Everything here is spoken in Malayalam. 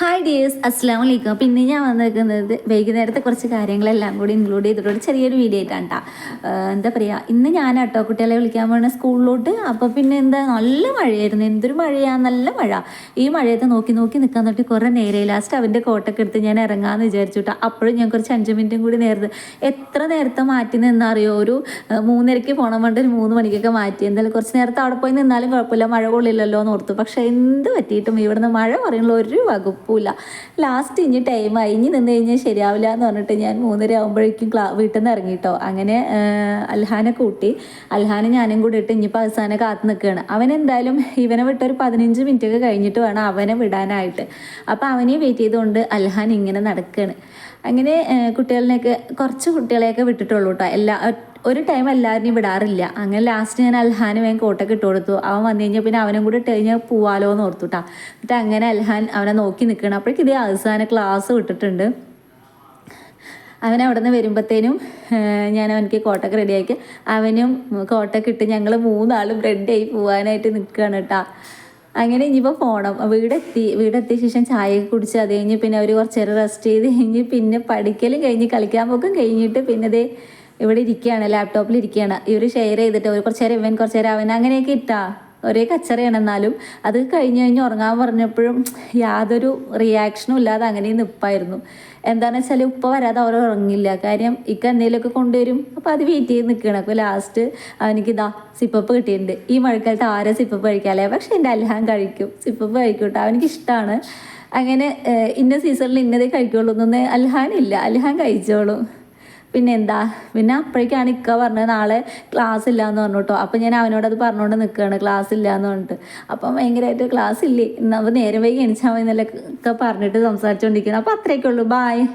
ഹായ് ഡിയേഴ്സ് അസ്സാം വലൈക്കും അപ്പം ഇന്ന് ഞാൻ വന്നിരിക്കുന്നത് വൈകുന്നേരത്തെ കുറച്ച് കാര്യങ്ങളെല്ലാം കൂടി ഇൻക്ലൂഡ് ചെയ്തിട്ടുള്ള ചെറിയൊരു വീഡിയോ ആയിട്ടാണ് എന്താ പറയുക ഇന്ന് ഞാൻ കേട്ടോ കുട്ടികളെ വിളിക്കാൻ പോണ സ്കൂളിലോട്ട്. അപ്പോൾ പിന്നെ എന്താ നല്ല മഴയായിരുന്നു. എന്തൊരു മഴയാണ് നല്ല മഴ. ഈ മഴയത്ത് നോക്കി നോക്കി നിൽക്കാൻ തൊട്ട് കുറേ നേരെ ലാസ്റ്റ് അവന്റെ കോട്ടൊക്കെ എടുത്ത് ഞാൻ ഇറങ്ങാമെന്ന് വിചാരിച്ചു കേട്ടോ അപ്പോഴും ഞാൻ കുറച്ച് അഞ്ച് മിനിറ്റും കൂടി നേരത്തെ എത്ര നേരത്തെ മാറ്റി നിന്നറിയോ? ഒരു മൂന്നരയ്ക്ക് പോകണം വേണ്ട ഒരു മൂന്ന് മണിക്കൊക്കെ മാറ്റി. എന്തായാലും കുറച്ച് നേരത്തെ അവിടെ പോയി നിന്നാലും കുഴപ്പമില്ല. മഴ കൊള്ളില്ലല്ലോ എന്ന് ഓർത്തു. പക്ഷേ എന്ത് പറ്റിയിട്ടും ഇവിടുന്ന് മഴ പറയുള്ള ഒരു വകുപ്പില്ല ലാസ്റ്റ് ഇനി ടൈമായി ഇനി നിന്ന് കഴിഞ്ഞാൽ ശരിയാവില്ല എന്ന് പറഞ്ഞിട്ട് ഞാൻ മൂന്നര ആകുമ്പോഴേക്കും ക്ലാ വീട്ടിൽ നിന്ന് ഇറങ്ങിയിട്ടോ അങ്ങനെ അൽഹാനെ കൂട്ടി. അൽഹാനെ ഞാനും കൂടി ഇട്ട് ഇനിയിപ്പോൾ അവസാനം കാത്തു നിൽക്കുകയാണ് അവൻ എന്തായാലും ഇവനെ വിട്ടൊരു ഒരു പതിനഞ്ച് മിനിറ്റ് ഒക്കെ കഴിഞ്ഞിട്ട് വേണം അവനെ വിടാനായിട്ട്. അപ്പോൾ അവനെ വെയിറ്റ് ചെയ്തുകൊണ്ട് അൽഹാൻ ഇങ്ങനെ നടക്കുകയാണ് അങ്ങനെ കുട്ടികളിനെയൊക്കെ കുറച്ച് കുട്ടികളെയൊക്കെ വിട്ടിട്ടുള്ളൂ കേട്ടോ എല്ലാ ഒരു ടൈം എല്ലാവരെയും വിടാറില്ല. അങ്ങനെ ലാസ്റ്റ് ഞാൻ അൽഹാന് വേഗം കോട്ടൊക്കെ ഇട്ട് കൊടുത്തു. അവൻ വന്നു കഴിഞ്ഞാൽ പിന്നെ അവനും കൂടി ഇട്ട് കഴിഞ്ഞാൽ പോവാലോ എന്ന് ഓർത്തുട്ടാ എന്നിട്ട് അങ്ങനെ അൽഹാൻ അവനെ നോക്കി നിൽക്കണം അപ്പോഴേക്കും ഇതേ അവസാന ക്ലാസ് വിട്ടിട്ടുണ്ട്. അവൻ അവിടെ നിന്ന് വരുമ്പോഴത്തേനും ഞാൻ അവനക്ക് കോട്ടൊക്കെ റെഡിയാക്കി അവനും കോട്ടൊക്കെ ഇട്ട് ഞങ്ങൾ മൂന്നാളും റെഡിയായി പോകാനായിട്ട് നിൽക്കുകയാണ് കേട്ടോ അങ്ങനെ ഇനിയിപ്പോൾ പോകണം വീടെത്തി. വീടെത്തിയ ശേഷം ചായയൊക്കെ കുടിച്ച് അത് കഴിഞ്ഞ് പിന്നെ അവർ കുറച്ച് നേരം റെസ്റ്റ് ചെയ്ത് കഴിഞ്ഞ് പിന്നെ പഠിക്കലും കഴിഞ്ഞ് കളിക്കാൻ പോക്കും കഴിഞ്ഞിട്ട് പിന്നെ ഇവിടെ ഇരിക്കുകയാണ് ലാപ്ടോപ്പിൽ ഇരിക്കുകയാണ് ഇവർ ഷെയർ ചെയ്തിട്ട് ഒരു കുറച്ച് നേരം ഇവൻ കുറച്ച് നേരം അവൻ അങ്ങനെയൊക്കെ ഇട്ടാ. ഒരേ കച്ചറയാണ് എന്നാലും അത് കഴിഞ്ഞ് കഴിഞ്ഞ് ഉറങ്ങാൻ പറഞ്ഞപ്പോഴും യാതൊരു റിയാക്ഷനും ഇല്ലാതെ അങ്ങനെ നിപ്പായിരുന്നു. എന്താണെന്ന് വെച്ചാൽ ഉപ്പ വരാതെ അവർ ഉറങ്ങില്ല. കാര്യം ഇക്ക എന്തെങ്കിലുമൊക്കെ കൊണ്ടുവരും. അപ്പോൾ അത് വെയിറ്റ് ചെയ്ത് നിൽക്കുകയാണ് അപ്പോൾ ലാസ്റ്റ് അവനിക്ക് ഇതാ സിപ്പപ്പ് കിട്ടിയിട്ടുണ്ട്. ഈ മഴക്കാലത്ത് ആരെ സിപ്പപ്പ് കഴിക്കാല്ലേ? പക്ഷേ എന്റെ അൽഹാൻ കഴിക്കും. സിപ്പപ്പ് കഴിക്കും കേട്ടോ അവനിക്ക് ഇഷ്ടമാണ് അങ്ങനെ ഇന്ന സീസണിൽ ഇന്നതേ കഴിക്കുള്ളൂ അൽഹാൻ അൽഹാനില്ല അൽഹാൻ കഴിച്ചോളും. പിന്നെ എന്താ പിന്നെ അപ്പോഴേക്കാണ് ഇക്ക പറഞ്ഞത് നാളെ ക്ലാസ് ഇല്ല എന്ന് പറഞ്ഞു അപ്പം ഞാൻ അവനോട് അത് പറഞ്ഞുകൊണ്ട് നിൽക്കുകയാണ് ക്ലാസ് ഇല്ല എന്ന് പറഞ്ഞിട്ട്. അപ്പം ഭയങ്കരമായിട്ട് ക്ലാസ് ഇല്ലേ? എന്നാൽ നേരം വൈകി എണിച്ചാൽ മതി എന്നല്ല ഒക്കെ പറഞ്ഞിട്ട് സംസാരിച്ചുകൊണ്ടിരിക്കണം അപ്പം അത്രയൊക്കെ ഉള്ളൂ. ബായ്